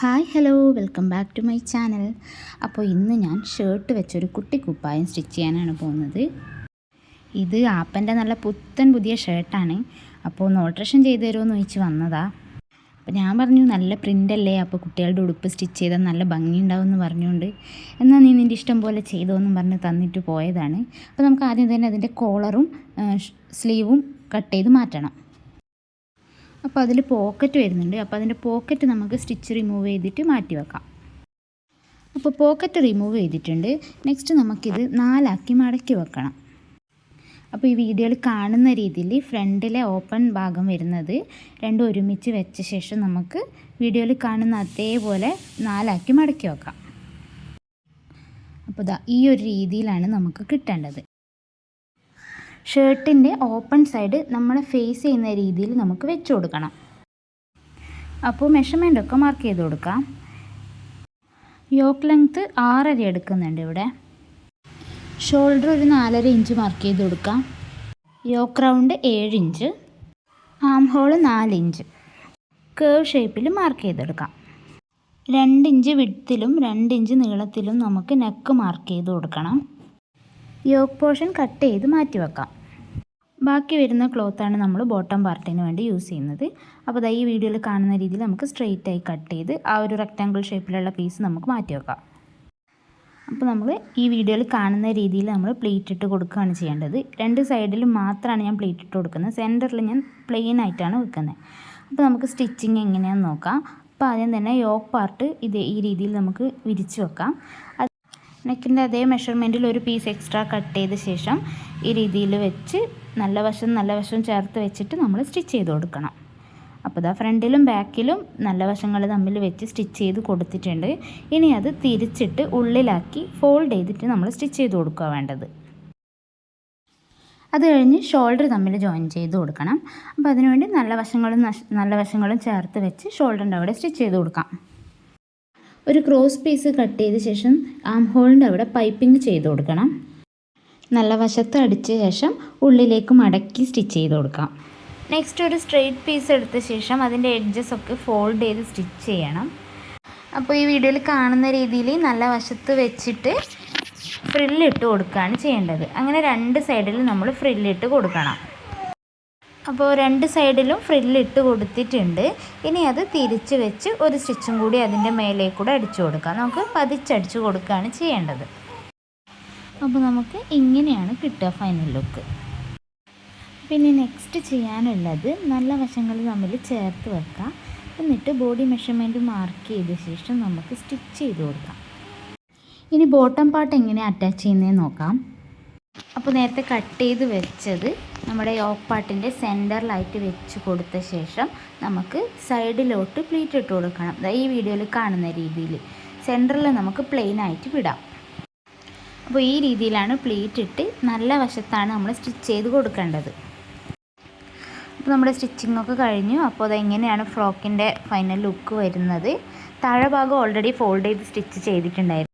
Hi hello welcome back to my channel. അപ്പോൾ ഇന്ന് ഞാൻ ഷർട്ട് വെച്ചൊരു കുട്ടി കുപ്പായം സ്റ്റിച്ച് ചെയ്യാനാണ് പോകുന്നത്. ഇത് ആപ്പന്റെ നല്ല പുത്തൻ പുതിയ ഷർട്ടാണ്. അപ്പോൾ ഒന്ന് ഓൾട്രേഷൻ ചെയ്ത് തരുമെന്ന് ചോദിച്ച് വന്നതാ. അപ്പോൾ ഞാൻ പറഞ്ഞു നല്ല പ്രിന്റ് അല്ലേ അപ്പോൾ കുട്ടികളുടെ ഉടുപ്പ് സ്റ്റിച്ച് ചെയ്താൽ നല്ല ഭംഗിയുണ്ടാവും എന്ന് പറഞ്ഞുകൊണ്ട്. എന്നാൽ നീ നിന്റെ ഇഷ്ടം പോലെ ചെയ്തോ എന്നും പറഞ്ഞ് തന്നിട്ട് പോയതാണ്. അപ്പോൾ നമുക്ക് ആദ്യം തന്നെ അതിന്റെ കോളറും സ്ലീവും കട്ട് ചെയ്ത് മാറ്റണം. അപ്പോൾ അതിൽ പോക്കറ്റ് വരുന്നുണ്ട്. അപ്പോൾ അതിന്റെ പോക്കറ്റ് നമുക്ക് സ്റ്റിച്ച് റിമൂവ് ചെയ്തിട്ട് മാറ്റി വെക്കാം. അപ്പോൾ പോക്കറ്റ് റിമൂവ് ചെയ്തിട്ടുണ്ട്. നെക്സ്റ്റ് നമുക്കിത് നാലാക്കി മടക്കി വെക്കണം. അപ്പോൾ ഈ വീഡിയോയിൽ കാണുന്ന രീതിയിൽ ഫ്രണ്ടിലെ ഓപ്പൺ ഭാഗം വരുന്നത് രണ്ടും ഒരുമിച്ച് വെച്ച ശേഷം നമുക്ക് വീഡിയോയിൽ കാണുന്ന അതേപോലെ നാലാക്കി മടക്കി വെക്കാം. അപ്പോൾ ഈ ഒരു രീതിയിലാണ് നമുക്ക് കിട്ടേണ്ടത്. ഷർട്ടിന്റെ ഓപ്പൺ സൈഡ് നമ്മൾ ഫേസ് ചെയ്യുന്ന രീതിയിൽ നമുക്ക് വെച്ച് കൊടുക്കണം. അപ്പോൾ മെഷർമെന്റ് ഒക്കെ മാർക്ക് ചെയ്ത് കൊടുക്കാം. യോക്ക് ലെങ്ത്ത് ആറര എടുക്കുന്നുണ്ട് ഇവിടെ. ഷോൾഡർ ഒരു നാലര ഇഞ്ച് മാർക്ക് ചെയ്ത് കൊടുക്കാം. യോക്ക് റൗണ്ട് ഏഴ് ഇഞ്ച് ആം ഹോൾ നാല് ഇഞ്ച് കേവ് ഷേപ്പിൽ മാർക്ക് ചെയ്തെടുക്കാം രണ്ട് ഇഞ്ച് വിഡ്ത്തിലും രണ്ട് ഇഞ്ച് നീളത്തിലും നമുക്ക് നെക്ക് മാർക്ക് ചെയ്ത് കൊടുക്കണം. യോക്ക് പോർഷൻ കട്ട് ചെയ്ത് മാറ്റി വെക്കാം. ബാക്കി വരുന്ന ക്ലോത്താണ് നമ്മൾ ബോട്ടം പാർട്ടിന് വേണ്ടി യൂസ് ചെയ്യുന്നത്. അപ്പോൾ ഈ വീഡിയോയിൽ കാണുന്ന രീതിയിൽ നമുക്ക് സ്ട്രെയിറ്റ് ആയി കട്ട് ചെയ്ത് ആ ഒരു റെക്റ്റാങ്കിൾ ഷേപ്പിലുള്ള പീസ് നമുക്ക് മാറ്റി വെക്കാം. അപ്പോൾ നമ്മൾ ഈ വീഡിയോയിൽ കാണുന്ന രീതിയിൽ നമ്മൾ പ്ലേറ്റ് ഇട്ട് കൊടുക്കുകയാണ് ചെയ്യേണ്ടത്. രണ്ട് സൈഡിൽ മാത്രമാണ് ഞാൻ പ്ലേറ്റ് ഇട്ട് കൊടുക്കുന്നത്. സെന്ററിൽ ഞാൻ പ്ലെയിൻ ആയിട്ടാണ് വെക്കുന്നത്. അപ്പോൾ നമുക്ക് സ്റ്റിച്ചിങ് എങ്ങനെയാണെന്ന് നോക്കാം. അപ്പോൾ ആദ്യം തന്നെ യോക്ക് പാർട്ട് ഇത് ഈ രീതിയിൽ നമുക്ക് വിരിച്ച് വെക്കാം. നെക്കിന്റെ അതേ മെഷർമെന്റിൽ ഒരു പീസ് എക്സ്ട്രാ കട്ട് ചെയ്ത ശേഷം ഈ രീതിയിൽ വെച്ച് നല്ല വശം നല്ല വശം ചേർത്ത് വെച്ചിട്ട് നമ്മൾ സ്റ്റിച്ച് ചെയ്ത് കൊടുക്കണം. അപ്പോൾ ഇതാ ഫ്രണ്ടിലും ബാക്കിലും നല്ല വശങ്ങൾ തമ്മിൽ വെച്ച് സ്റ്റിച്ച് ചെയ്ത് കൊടുത്തിട്ടുണ്ട്. ഇനി അത് തിരിച്ചിട്ട് ഉള്ളിലാക്കി ഫോൾഡ് ചെയ്തിട്ട് നമ്മൾ സ്റ്റിച്ച് ചെയ്ത് കൊടുക്കുക വേണ്ടത്. അത് കഴിഞ്ഞ് ഷോൾഡർ തമ്മിൽ ജോയിൻ ചെയ്ത് കൊടുക്കണം. അപ്പോൾ അതിനുവേണ്ടി നല്ല വശങ്ങളും നല്ല വശങ്ങളും ചേർത്ത് വെച്ച് ഷോൾഡറിന്റെ അവിടെ സ്റ്റിച്ച് ചെയ്ത് കൊടുക്കാം. ഒരു ക്രോസ് പീസ് കട്ട് ചെയ്ത ശേഷം ആം ഹോളിന്റെ അവിടെ പൈപ്പിംഗ് ചെയ്ത് കൊടുക്കണം. നല്ല വശത്ത് അടിച്ച ശേഷം ഉള്ളിലേക്ക് മടക്കി സ്റ്റിച്ച് ചെയ്ത് കൊടുക്കാം. നെക്സ്റ്റ് ഒരു സ്ട്രെയിറ്റ് പീസ് എടുത്ത ശേഷം അതിന്റെ എഡ്ജസ് ഒക്കെ ഫോൾഡ് ചെയ്ത് സ്റ്റിച്ച് ചെയ്യണം. അപ്പോൾ ഈ വീഡിയോയിൽ കാണുന്ന രീതിയിൽ നല്ല വശത്ത് വെച്ചിട്ട് ഫ്രില്ലിട്ട് കൊടുക്കുകയാണ് ചെയ്യേണ്ടത്. അങ്ങനെ രണ്ട് സൈഡിൽ നമ്മൾ ഫ്രില്ലിട്ട് കൊടുക്കണം. അപ്പോൾ രണ്ട് സൈഡിലും ഫ്രില്ലിട്ട് കൊടുത്തിട്ടുണ്ട്. ഇനി അത് തിരിച്ച് വെച്ച് ഒരു സ്റ്റിച്ചും കൂടി അതിന്റെ മേലേക്കൂടെ കൂടെ അടിച്ചു കൊടുക്കാം. നമുക്ക് പതിച്ചടിച്ച് കൊടുക്കുകയാണ് ചെയ്യേണ്ടത്. അപ്പോൾ നമുക്ക് ഇങ്ങനെയാണ് കിട്ടുക ഫൈനൽ ലുക്ക് പിന്നെ നെക്സ്റ്റ് ചെയ്യാനുള്ളത് നല്ല വശങ്ങൾ തമ്മിൽ ചേർത്ത് വെക്കാം. എന്നിട്ട് ബോഡി മെഷർമെന്റ് മാർക്ക് ചെയ്ത ശേഷം നമുക്ക് സ്റ്റിച്ച് ചെയ്ത് കൊടുക്കാം. ഇനി ബോട്ടം പാർട്ട് എങ്ങനെ അറ്റാച്ച് ചെയ്യുന്നതെന്ന് നോക്കാം. അപ്പോൾ നേരത്തെ കട്ട് ചെയ്ത് വെച്ചത് നമ്മുടെ യോക്ക് പാർട്ടിന്റെ സെന്ററിലായിട്ട് വെച്ച് കൊടുത്ത ശേഷം നമുക്ക് സൈഡിലോട്ട് പ്ലീറ്റ് ഇട്ട് കൊടുക്കണം. ഈ വീഡിയോയിൽ കാണുന്ന രീതിയിൽ സെന്ററിൽ നമുക്ക് പ്ലെയിനായിട്ട് വിടാം. അപ്പോൾ ഈ രീതിയിലാണ് പ്ലീറ്റ് ഇട്ട് നല്ല വശത്താണ് നമ്മൾ സ്റ്റിച്ച് ചെയ്ത് കൊടുക്കേണ്ടത്. അപ്പോൾ നമ്മുടെ സ്റ്റിച്ചിങ് ഒക്കെ കഴിഞ്ഞു. അപ്പോൾ അതെങ്ങനെയാണ് ഫ്രോക്കിന്റെ ഫൈനൽ ലുക്ക് വരുന്നത്? താഴെ ഭാഗം ഓൾറെഡി ഫോൾഡ് ചെയ്ത് സ്റ്റിച്ച് ചെയ്തിട്ടുണ്ടായിരുന്നു.